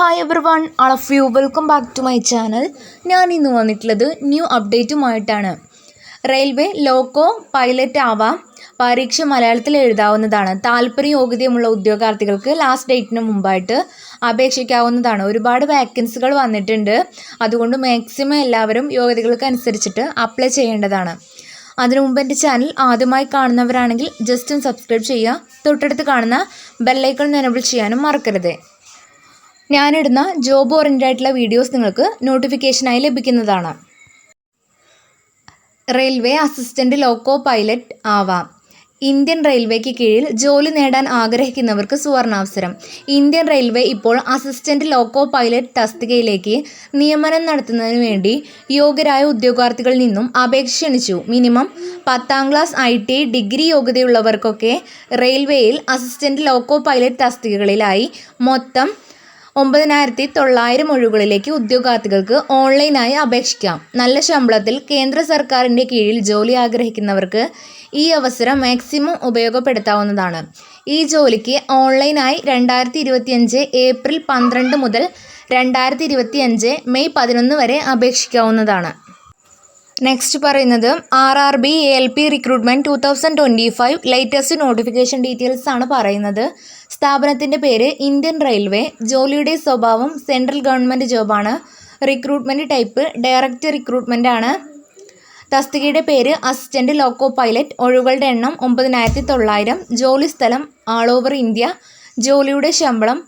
Hi everyone all of you welcome back to my channel ഞാൻ ഇന്ന് വന്നിട്ടുള്ളത് new അപ്ഡേറ്റുമായിട്ടാണ് റെയിൽവേ ലോക്കോ പൈലറ്റ് ആവാം. പരീക്ഷ മലയാളത്തിൽ എഴുതാവുന്നതാണ്. താല്പര്യ യോഗ്യതയുമുള്ള ഉദ്യോഗാർത്ഥികൾക്ക് ലാസ്റ്റ് ഡേറ്റിന് മുമ്പായിട്ട് അപേക്ഷിക്കാവുന്നതാണ്. ഒരുപാട് വാക്കൻസികൾ വന്നിട്ടുണ്ട്. അതുകൊണ്ട് മാക്സിമം എല്ലാവരും യോഗ്യതകൾക്ക് അനുസരിച്ചിട്ട് അപ്ലൈ ചെയ്യേണ്ടതാണ്. അതിനു മുമ്പ് എന്റെ ചാനൽ ആദ്യമായി കാണുന്നവരാണെങ്കിൽ ജസ്റ്റ് ഒന്ന് സബ്സ്ക്രൈബ് ചെയ്യുക. തൊട്ടടുത്ത് കാണുന്ന ബെല്ലൈക്കൺ എനബിൾ ചെയ്യാനും മറക്കരുത്. ഞാനിടുന്ന ജോബ് ഓറിയന്റഡ് ആയിട്ടുള്ള വീഡിയോസ് നിങ്ങൾക്ക് നോട്ടിഫിക്കേഷനായി ലഭിക്കുന്നതാണ്. റെയിൽവേ അസിസ്റ്റന്റ് ലോക്കോ പൈലറ്റ് ആവാം. ഇന്ത്യൻ റെയിൽവേക്ക് കീഴിൽ ജോലി നേടാൻ ആഗ്രഹിക്കുന്നവർക്ക് സുവർണാവസരം. ഇന്ത്യൻ റെയിൽവേ ഇപ്പോൾ അസിസ്റ്റന്റ് ലോക്കോ പൈലറ്റ് തസ്തികയിലേക്ക് നിയമനം നടത്തുന്നതിന് വേണ്ടി യോഗ്യരായ ഉദ്യോഗാർത്ഥികളിൽ നിന്നും അപേക്ഷ ക്ഷണിച്ചു. മിനിമം പത്താം ക്ലാസ് ഐ ടി ഡിഗ്രി യോഗ്യതയുള്ളവർക്കൊക്കെ റെയിൽവേയിൽ അസിസ്റ്റന്റ് ലോക്കോ പൈലറ്റ് തസ്തികകളിലായി മൊത്തം ഒമ്പതിനായിരത്തി തൊള്ളായിരം ഒഴിവുകളിലേക്ക് ഉദ്യോഗാർത്ഥികൾക്ക് ഓൺലൈനായി അപേക്ഷിക്കാം. നല്ല ശമ്പളത്തിൽ കേന്ദ്ര സർക്കാരിന്റെ കീഴിൽ ജോലി ആഗ്രഹിക്കുന്നവർക്ക് ഈ അവസരം മാക്സിമം ഉപയോഗപ്പെടുത്താവുന്നതാണ്. ഈ ജോലിക്ക് ഓൺലൈനായി രണ്ടായിരത്തി ഇരുപത്തിയഞ്ച് ഏപ്രിൽ പന്ത്രണ്ട് മുതൽ രണ്ടായിരത്തി ഇരുപത്തിയഞ്ച് മെയ് പതിനൊന്ന് വരെ അപേക്ഷിക്കാവുന്നതാണ്. നെക്സ്റ്റ് പറയുന്നത് R R B L P recruitment two thousand twenty five latest notification details ആണ് പറയുന്നത്. സ്ഥാപനത്തിന്റെ പേര് ഇന്ത്യൻ റെയിൽവേ ജോലിയുടെ സ്വഭാവം സെൻട്രൽ ഗവൺമെന്റ് ജോബാണ് റിക്രൂട്ട്മെന്റ് ടൈപ്പ് ഡയറക്റ്റ് റിക്രൂട്ട്മെന്റ് ആണ്. തസ്തികയുടെ പേര് അസിസ്റ്റന്റ് ലോക്കോ പൈലറ്റ് ഒഴിവുകളുടെ എണ്ണം ഒമ്പതിനായിരത്തി തൊള്ളായിരം ജോലി സ്ഥലം ആൾ ഓവർ ഇന്ത്യ ജോലിയുടെ ശമ്പളം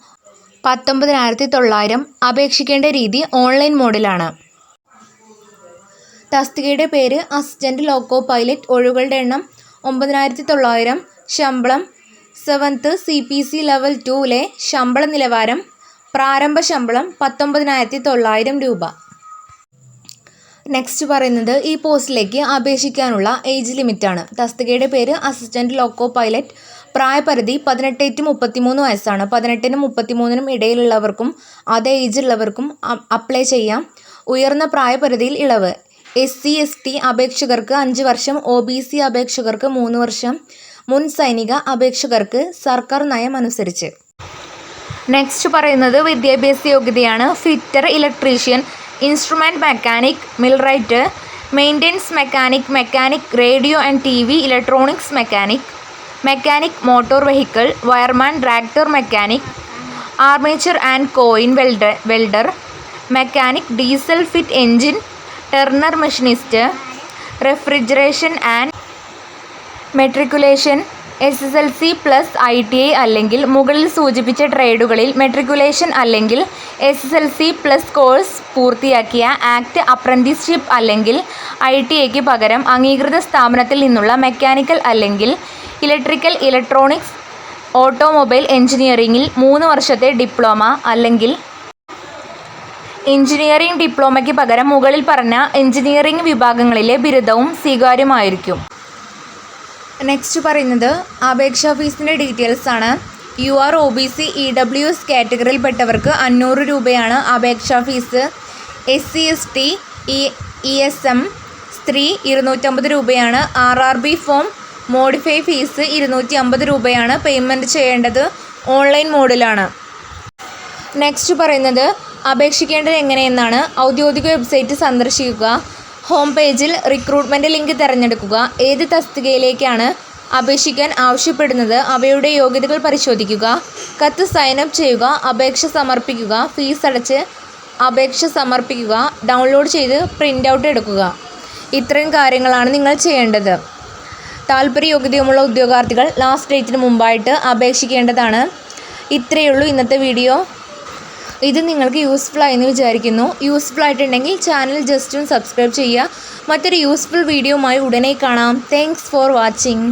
പത്തൊമ്പതിനായിരത്തി തൊള്ളായിരം അപേക്ഷിക്കേണ്ട രീതി ഓൺലൈൻ മോഡിലാണ് തസ്തികയുടെ പേര് അസിസ്റ്റന്റ് ലോക്കോ പൈലറ്റ് ഒഴിവുകളുടെ എണ്ണം ഒമ്പതിനായിരത്തി തൊള്ളായിരം ശമ്പളം seventh C P C level ടുവിലെ ശമ്പള നിലവാരം പ്രാരംഭ ശമ്പളം പത്തൊമ്പതിനായിരത്തി തൊള്ളായിരം രൂപ. നെക്സ്റ്റ് പറയുന്നത് ഈ പോസ്റ്റിലേക്ക് അപേക്ഷിക്കാനുള്ള ഏജ് ലിമിറ്റാണ്. തസ്തികയുടെ പേര് അസിസ്റ്റന്റ് ലോക്കോ പൈലറ്റ്. പ്രായപരിധി പതിനെട്ട് ടു മുപ്പത്തിമൂന്ന് വയസ്സാണ്. പതിനെട്ടിനും മുപ്പത്തിമൂന്നിനും ഇടയിലുള്ളവർക്കും അതേ ഏജ് ഉള്ളവർക്കും അപ്ലൈ ചെയ്യാം. ഉയർന്ന പ്രായപരിധിയിൽ ഇളവ്. എസ് സി എസ് ടി അപേക്ഷകർക്ക് അഞ്ച് വർഷം ഒ ബി സി അപേക്ഷകർക്ക് മൂന്ന് വർഷം മുൻ സൈനിക അപേക്ഷകർക്ക് സർക്കാർ നയം അനുസരിച്ച് നെക്സ്റ്റ് പറയുന്നത് വിദ്യാഭ്യാസ യോഗ്യതയാണ് fitter electrician instrument mechanic millwright maintenance mechanic mechanic radio and T V electronics mechanic mechanic motor vehicle wireman tractor mechanic armature and coil welder welder mechanic diesel fit engine turner machinist refrigeration and matriculation S S L C plus I T I അല്ലെങ്കിൽ മുകളിൽ സൂചിപ്പിച്ച ട്രേഡുകളിൽ matriculation അല്ലെങ്കിൽ S S L C plus course പൂർത്തിയാക്കിയ act apprenticeship അല്ലെങ്കിൽ I T ഐക്ക് പകരം അംഗീകൃത സ്ഥാപനത്തിൽ നിന്നുള്ള മെക്കാനിക്കൽ അല്ലെങ്കിൽ ഇലക്ട്രിക്കൽ ഇലക്ട്രോണിക്സ് ഓട്ടോമൊബൈൽ എഞ്ചിനീയറിംഗിൽ മൂന്ന് വർഷത്തെ ഡിപ്ലോമ അല്ലെങ്കിൽ എഞ്ചിനീയറിംഗ് ഡിപ്ലോമയ്ക്ക് പകരം മുകളിൽ പറഞ്ഞ എഞ്ചിനീയറിംഗ് വിഭാഗങ്ങളിലെ ബിരുദവും സ്വീകാര്യമായിരിക്കും. നെക്സ്റ്റ് പറയുന്നത് അപേക്ഷാ ഫീസിന്റെ ഡീറ്റെയിൽസ് ആണ്. U R O B C E W S കാറ്റഗറിയിൽപ്പെട്ടവർക്ക് അഞ്ഞൂറ് രൂപയാണ് അപേക്ഷാ fees. S C S T E S M സ്ത്രീ ഇരുന്നൂറ്റമ്പത് രൂപയാണ്. R R B form modify fees ഇരുന്നൂറ്റി അമ്പത് രൂപയാണ് പേയ്മെന്റ് ചെയ്യേണ്ടത്. ഓൺലൈൻ മോഡിലാണ് നെക്സ്റ്റ് പറയുന്നത് അപേക്ഷിക്കേണ്ടത് എങ്ങനെയെന്നാണ് ഔദ്യോഗിക വെബ്സൈറ്റ് സന്ദർശിക്കുക. ഹോം പേജിൽ റിക്രൂട്ട്മെന്റ് ലിങ്ക് തിരഞ്ഞെടുക്കുക. ഏത് തസ്തികയിലേക്കാണ് അപേക്ഷിക്കാൻ ആവശ്യപ്പെടുന്നത് അവയുടെ യോഗ്യതകൾ പരിശോധിക്കുക. കത്ത് സൈനപ്പ് ചെയ്യുക അപേക്ഷ സമർപ്പിക്കുക ഫീസ് അടച്ച് അപേക്ഷ സമർപ്പിക്കുക ഡൗൺലോഡ് ചെയ്ത് പ്രിന്റ് ഔട്ട് എടുക്കുക. ഇത്രയും കാര്യങ്ങളാണ് നിങ്ങൾ ചെയ്യേണ്ടത്. താല്പര്യ യോഗ്യതയുമുള്ള ഉദ്യോഗാർത്ഥികൾ ലാസ്റ്റ് ഡേറ്റിന് മുമ്പായിട്ട് അപേക്ഷിക്കേണ്ടതാണ്. ഇത്രയേ ഉള്ളൂ ഇന്നത്തെ വീഡിയോ ഇത് നിങ്ങൾക്ക് യൂസ്ഫുൾ ആയെന്ന് വിചാരിക്കുന്നു. യൂസ്ഫുൾ ആയിട്ടുണ്ടെങ്കിൽ ചാനൽ ജസ്റ്റ് ഒന്ന് സബ്സ്ക്രൈബ് ചെയ്യുക. മറ്റൊരു യൂസ്ഫുൾ വീഡിയോയുമായി ഉടനെ കാണാം. Thanks for watching